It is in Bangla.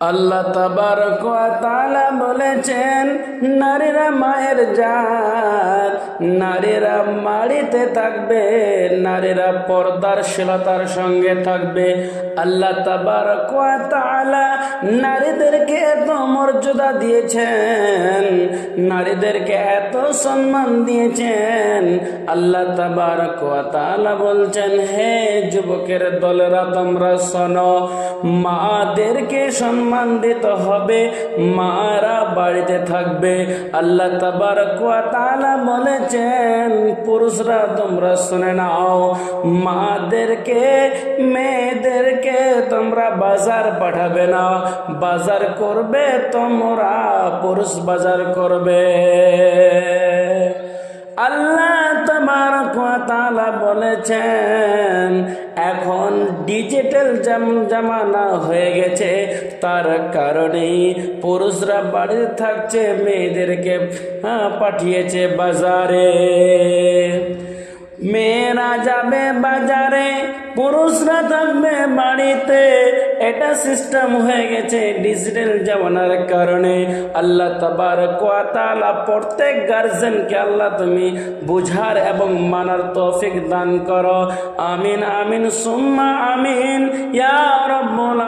আল্লাহ তালা বলেছেন, নারীরা মায়ের জাত, নারীরা মাড়িতে থাকবে, নারীরা পর্দার শিলতার সঙ্গে থাকবে। আল্লাহ তালা নারীদেরকে এত মর্যাদা দিয়েছেন নারীদেরকে এত সম্মান দিয়েছেন, আল্লাহ তাবারক ওয়া তাআলা বলছেন, হে যুবকের দলেরা, তোমরা শোনো, মাদেরকে সম্মান দিতে হবে, মারা বাড়িতে থাকবে। আল্লাহ তাবারক ওয়া তাআলা বলেছেন, পুরুষরা, তোমরা শুনে নাও, মাদেরকে, মেয়েদেরকে তোমরা বাজার পাঠাবে না। বাজার করবে তোমরা, পুরুষ বাজার করবে আল্লাহ তোমার তাআলা বলেছেন এখন ডিজিটাল জামানা হয়ে গেছে। তার কারণেই পুরুষরা বাড়িতে থাকছে মেয়েদেরকে হ্যাঁ, পাঠিয়েছে বাজারে। মেয়েরা যাবে বাজারে, পুরুষরা থাকবে বাড়িতে। এটা সিস্টেম হয়ে গেছে ডিজিটাল জামানার কারণে। আল্লাহ তাবারক ওয়া তাআলা প্রত্যেক গার্জেনকে আল্লাহ তুমি বুঝার এবং মানার তৌফিক দান করো। আমিন আমিন, সুম্মা, আমিন। ইয়া রাব্বুল